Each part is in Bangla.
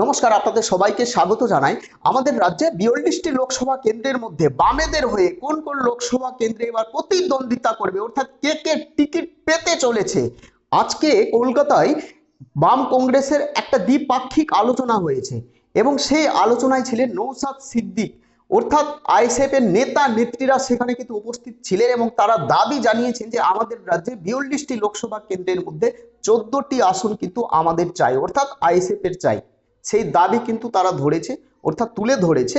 নমস্কার, আপনাদের সবাইকে স্বাগত জানাই। আমাদের রাজ্যে বিয়াল্লিশটি লোকসভা কেন্দ্রের মধ্যে বামেদের হয়ে কোন কোন লোকসভা কেন্দ্রে এবার প্রতিদ্বন্দ্বিতা করবে? অর্থাৎ কে কে টিকিট পেতে চলেছে? আজকে কলকাতায় বাম কংগ্রেসের একটা দ্বিপাক্ষিক আলোচনা হয়েছে এবং সেই আলোচনায় ছিলেন নৌসাদ সিদ্দিক। অর্থাৎ আইএসএফ এর নেতা নেত্রীরা সেখানে কিন্তু উপস্থিত ছিলেন এবং তারা দাবি জানিয়েছেন যে আমাদের রাজ্যে বিয়াল্লিশটি লোকসভা কেন্দ্রের মধ্যে চোদ্দটি আসন কিন্তু আমাদের চাই, অর্থাৎ আইএসএফ এর চাই। সেই দাবি কিন্তু তারা ধরেছে, অর্থাৎ তুলে ধরেছে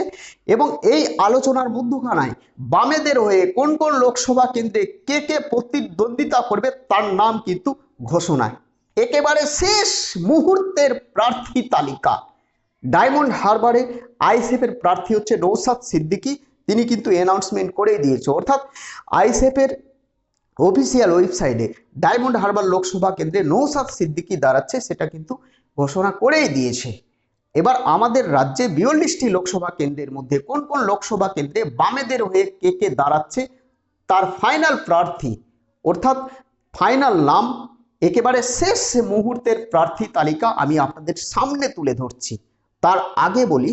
এবং এই আলোচনার মধ্যখানায় বামেদের হয়ে কোন কোন লোকসভা কেন্দ্রে কে কে প্রতিদ্বন্দ্বিতা করবে তার নাম কিন্তু ঘোষণায়। একেবারে শেষ মুহূর্তের প্রার্থী তালিকা। ডায়মন্ড হারবারে আইএসএফ এর প্রার্থী হচ্ছে নৌসাদ সিদ্দিকী, তিনি কিন্তু অ্যানাউন্সমেন্ট করেই দিয়েছে। অর্থাৎ আইএসএফ এর অফিসিয়াল ওয়েবসাইটে ডায়মন্ড হারবার লোকসভা কেন্দ্রে নৌসাদ সিদ্দিকী দাঁড়াচ্ছে, সেটা কিন্তু ঘোষণা করেই দিয়েছে। এবার আমাদের রাজ্যে বিয়াল্লিশটি লোকসভা কেন্দ্রের মধ্যে কোন কোন লোকসভা কেন্দ্রে বামেদের হয়ে কে কে দাঁড়াচ্ছে, তার ফাইনাল প্রার্থী, অর্থাৎ ফাইনাল নাম, একেবারে শেষ মুহূর্তের প্রার্থী তালিকা আমি আপনাদের সামনে তুলে ধরছি। তার আগে বলি,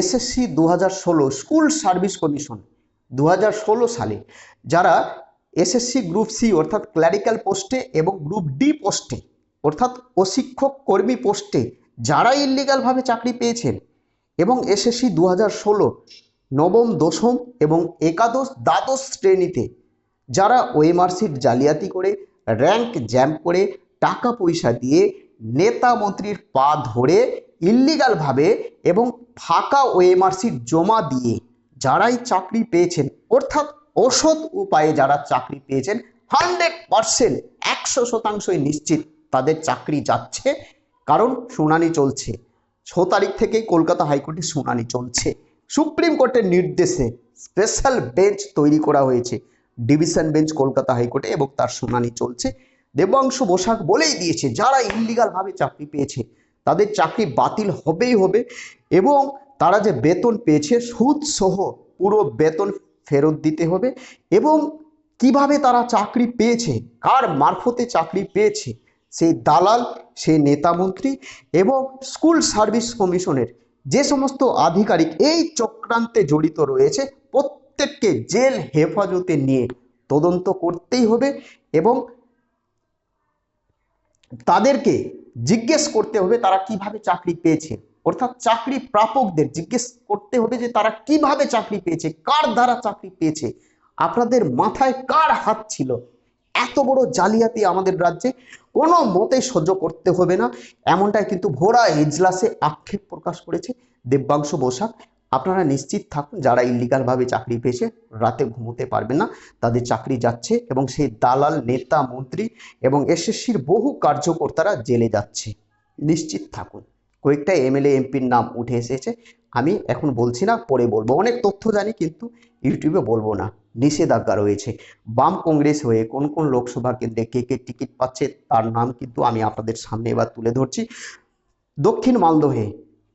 এসএসসি দু হাজার ষোলো স্কুল সার্ভিস কমিশন দু হাজার ষোলো সালে যারা এসএসসি গ্রুপ সি, অর্থাৎ ক্ল্যারিক্যাল পোস্টে এবং গ্রুপ ডি পোস্টে অর্থাৎ অশিক্ষক কর্মী পোস্টে যারা ইল্লিগালভাবে চাকরি পেয়েছেন এবং এসএসসি দু হাজার ষোলো নবম, দশম এবং একাদশ, দ্বাদশ শ্রেণীতে যারা ওএমআরসির জালিয়াতি করে র্যাঙ্ক জ্যাম্প করে টাকা পয়সা দিয়ে নেতা মন্ত্রীর পা ধরে ইল্লিগালভাবে এবং ফাঁকা ওএমআরসির জমা দিয়ে যারাই চাকরি পেয়েছেন, অর্থাৎ অসৎ উপায়ে যারা চাকরি পেয়েছেন হান্ড্রেড পারসেন্ট একশো শতাংশই নিশ্চিত তাদের চাকরি যাচ্ছে কারণ শুনানি চলছে। ছ তারিখ থেকেই কলকাতা হাইকোর্টে শুনানি চলছে। সুপ্রিম কোর্টের নির্দেশে স্পেশাল বেঞ্চ তৈরি করা হয়েছে। ডিভিশন বেঞ্চ কলকাতা হাইকোর্টে এবং তার শুনানি চলছে। দেবাংশু বসাক বলেই দিয়েছে, যারা ইল্লিগালভাবে চাকরি পেয়েছে, তাদের চাকরি বাতিল হবেই হবে এবং তারা যে বেতন পেয়েছে সুদ সহ পুরো বেতন ফেরত দিতে হবে এবং কীভাবে তারা চাকরি পেয়েছে, কার মারফতে চাকরি পেয়েছে সেই দালাল, সেই নেতামন্ত্রী এবং স্কুল সার্ভিস কমিশনের যে সমস্ত আধিকারিক এই চক্রান্তে জড়িত রয়েছে, প্রত্যেককে জেল হেফাজতে নিয়ে তদন্ত করতেই হবে এবং তাদেরকে জিজ্ঞেস করতে হবে তারা কীভাবে চাকরি পেয়েছে। অর্থাৎ চাকরি প্রাপকদের জিজ্ঞেস করতে হবে যে তারা কীভাবে চাকরি পেয়েছে, কার দ্বারা চাকরি পেয়েছে, আপনাদের মাথায় কার হাত ছিল এত বড় জালিয়াতি আমাদের রাজ্যে কোনো মতে সহ্য করতে হবে না। এমনটাই কিন্তু ভোরা এজলাসে আক্ষেপ প্রকাশ করেছে দেব্যাংশু বসাক আপনারা নিশ্চিত থাকুন, যারা ইলিগালভাবে চাকরি পেয়েছে, রাতে ঘুমোতে পারবে না। তাদের চাকরি যাচ্ছে এবং সেই দালাল নেতা, মন্ত্রী এবং এসএসসির বহু কার্যকর্তারা জেলে যাচ্ছে। নিশ্চিত থাকুন। কয়েকটা এমএলএ, এমপির নাম উঠে এসেছে। আমি এখন বলছি না, পরে বলব। অনেক তথ্য জানি, কিন্তু ইউটিউবে বলব না। নিষেধাজ্ঞা রয়েছে। বাম কংগ্রেস হয়ে কোন কোন লোকসভা কেন্দ্রে কে কে টিকিট পাচ্ছে তার নাম কিন্তু আমি আপনাদের সামনে এবার তুলে ধরছি। দক্ষিণ মালদহে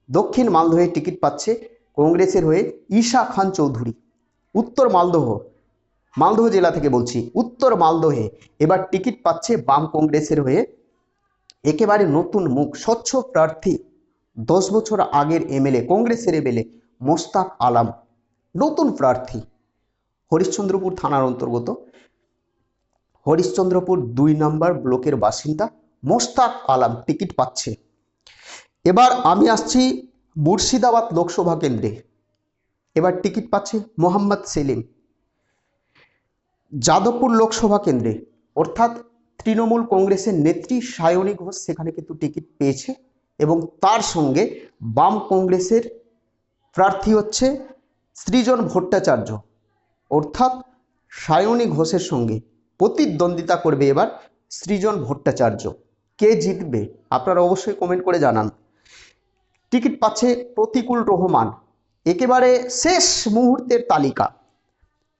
দক্ষিণ মালদহে টিকিট পাচ্ছে কংগ্রেসের হয়ে ঈশা খান চৌধুরী। উত্তর মালদহ মালদহ জেলা থেকে বলছি। উত্তর মালদহে এবার টিকিট পাচ্ছে বাম কংগ্রেসের হয়ে একেবারে নতুন মুখ, স্বচ্ছ প্রার্থী দশ বছর আগের এমএলএ, কংগ্রেসের এমএলএ মোস্তাক আলাম, নতুন প্রার্থী। হরিশ্চন্দ্রপুর থানার অন্তর্গত। হরিশ্চন্দ্রপুর দুই নম্বর ব্লকের বাসিন্দা মোস্তাক আলাম টিকিট পাচ্ছে। এবার আমি আসছি মুর্শিদাবাদ লোকসভা কেন্দ্রে। এবার টিকিট পাচ্ছে মোহাম্মদ সেলিম। যাদবপুর লোকসভা কেন্দ্রে। অর্থাৎ তৃণমূল কংগ্রেসের নেত্রী সায়নী ঘোষ সেখানে কিন্তু টিকিট পেয়েছে। এবং তার সঙ্গে বাম কংগ্রেসের প্রার্থী হচ্ছে সৃজন ভট্টাচার্য। অর্থাৎ সায়নী ঘোষের সঙ্গে প্রতিদ্বন্দ্বিতা করবে এবার সৃজন ভট্টাচার্য। কে জিতবে? আপনারা অবশ্যই কমেন্ট করে জানান। টিকিট পাচ্ছে প্রতিকূল রহমান। একেবারে শেষ মুহূর্তের তালিকা।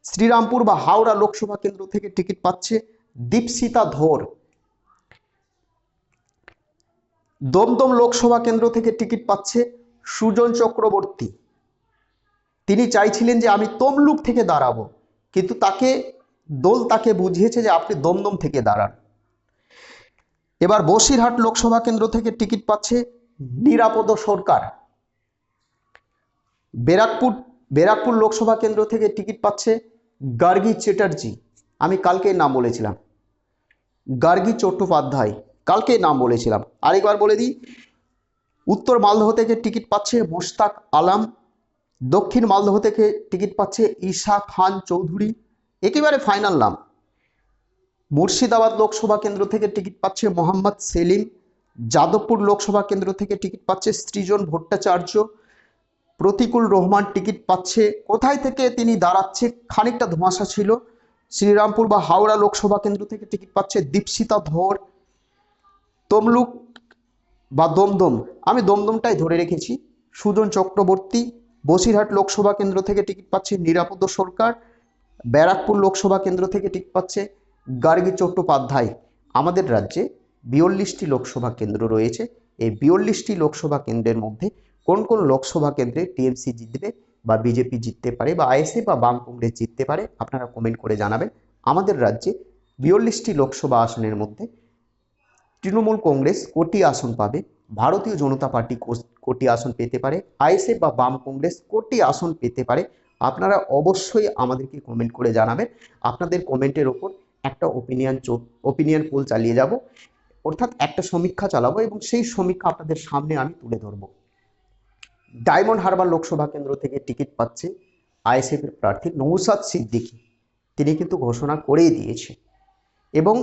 শ্রীরামপুর বা হাওড়া লোকসভা কেন্দ্র থেকে টিকিট পাচ্ছে দীপসিতা ধর। দমদম লোকসভা কেন্দ্র থেকে টিকিট পাচ্ছে সুজন চক্রবর্তী। তিনি চাইছিলেন যে আমি তমলুক থেকে দাঁড়াবো, কিন্তু তাকে, দোল তাকে বুঝিয়েছে যে আপনি দমদম থেকে দাঁড়ান। এবার বসিরহাট লোকসভা কেন্দ্র থেকে টিকিট পাচ্ছে নিরাপদ সরকার। ব্যারাকপুর ব্যারাকপুর লোকসভা কেন্দ্র থেকে টিকিট পাচ্ছে গার্গী চ্যাটার্জি। আমি কালকে নাম বলেছিলাম। গার্গী চট্টোপাধ্যায়। কালকে নাম বলেছিলাম। আরেকবার বলে দিই, উত্তর মালদহ থেকে টিকিট পাচ্ছে মোশতাক আলাম, দক্ষিণ মালদহ থেকে টিকিট পাচ্ছে ঈশা খান চৌধুরী, একেবারে ফাইনাল নাম। মুর্শিদাবাদ লোকসভা কেন্দ্র থেকে টিকিট পাচ্ছে মোহাম্মদ সেলিম, যাদবপুর লোকসভা কেন্দ্র থেকে টিকিট পাচ্ছে সৃজন ভট্টাচার্য, প্রতিকুল রহমান টিকিট পাচ্ছে, কোথায় থেকে তিনি দাঁড়াচ্ছে, খানিকটা ধোঁয়াশা ছিল। শ্রীরামপুর বা হাওড়া লোকসভা কেন্দ্র থেকে টিকিট পাচ্ছে দীপশিতা ধর তমলুক বা দমদম, আমি দমদমটাই ধরে রেখেছি। সুজন চক্রবর্তী, বসিরহাট লোকসভা কেন্দ্র থেকে টিকিট পাচ্ছে নিরাপদ সরকার, ব্যারাকপুর লোকসভা কেন্দ্র থেকে টিকিট পাচ্ছে গার্গী চট্টোপাধ্যায়। আমাদের রাজ্যে বিয়াল্লিশটি লোকসভা কেন্দ্র রয়েছে। এই বিয়াল্লিশটি লোকসভা কেন্দ্রের মধ্যে কোন কোন লোকসভা কেন্দ্রে টিএমসি জিতবে বা বিজেপি জিততে পারে বা আইএসএ বা বাম কংগ্রেস জিততে পারে, আপনারা কমেন্ট করে জানাবেন। আমাদের রাজ্যে বিয়াল্লিশটি লোকসভা আসনের মধ্যে তৃণমূল কংগ্রেস কোটি আসন পাবে, ভারতীয় জনতা পার্টি কোটি আসন পেতে পারে, আইএসএফ বা বাম কংগ্রেস কোটি আসন পেতে পারে। আপনারা অবশ্যই আমাদেরকে কমেন্ট করে জানাবেন। আপনাদের কমেন্টের ওপর একটা ওপিনিয়ন ওপিনিয়ন পোল চালিয়ে যাব। অর্থাৎ একটা সমীক্ষা চালাবো এবং সেই সমীক্ষা আপনাদের সামনে আমি তুলে ধরবো। ডায়মন্ড হারবার লোকসভা কেন্দ্র থেকে টিকিট পাচ্ছে আইএসএফ এর প্রার্থী নৌসাদ সিদ্দিকী। তিনি কিন্তু ঘোষণা করেই দিয়েছে। এবং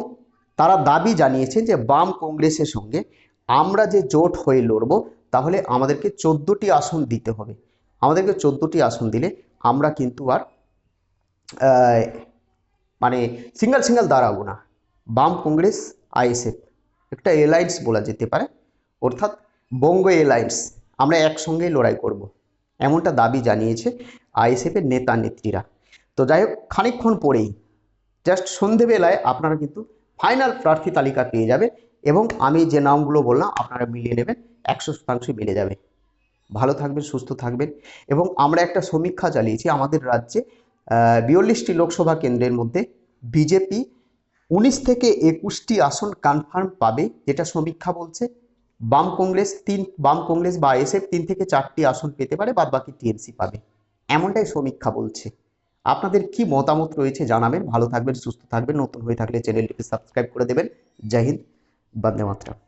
তারা দাবি জানিয়েছেন যে বাম কংগ্রেসের সঙ্গে আমরা যে জোট হয়ে লড়ব, তাহলে আমাদেরকে চোদ্দোটি আসন দিতে হবে। আমাদেরকে চোদ্দোটি আসন দিলে আমরা কিন্তু আর মানে সিঙ্গেল সিঙ্গেল দাঁড়াবো না। বাম কংগ্রেস আইএসএফ একটা এলায়েন্স বলা যেতে পারে। অর্থাৎ বঙ্গ এলায়েন্স, আমরা একসঙ্গেই লড়াই করব। এমনটা দাবি জানিয়েছে আইএসএফের নেতা নেত্রীরা তো যাই হোক, খানিকক্ষণ পরেই জাস্ট সন্ধেবেলায় আপনারা কিন্তু ফাইনাল প্রার্থী তালিকা পেয়ে যাবেন এবং আমি যে নামগুলো বললাম আপনারা মিলিয়ে নেবেন, একশো শতাংশই মিলে যাবে। ভালো থাকবেন, সুস্থ থাকবেন এবং আমরা একটা সমীক্ষা চালিয়েছি আমাদের রাজ্যে বিয়াল্লিশটি লোকসভা কেন্দ্রের মধ্যে বিজেপি উনিশ থেকে একুশটি আসন কনফার্ম পাবে, যেটা সমীক্ষা বলছে। বাম কংগ্রেস তিন, বাম কংগ্রেস বা এসএফ তিন থেকে চারটি আসন পেতে পারে বাদ বাকি টিএমসি পাবে। এমনটাই সমীক্ষা বলছে। আপনাদের কি মতামত রয়েছে জানাবেন। ভালো থাকবেন, সুস্থ থাকবেন, নতুন হয়ে থাকলে চ্যানেলটিকে সাবস্ক্রাইব করে দেবেন। জয় হিন্দ, বন্দে মাতরম।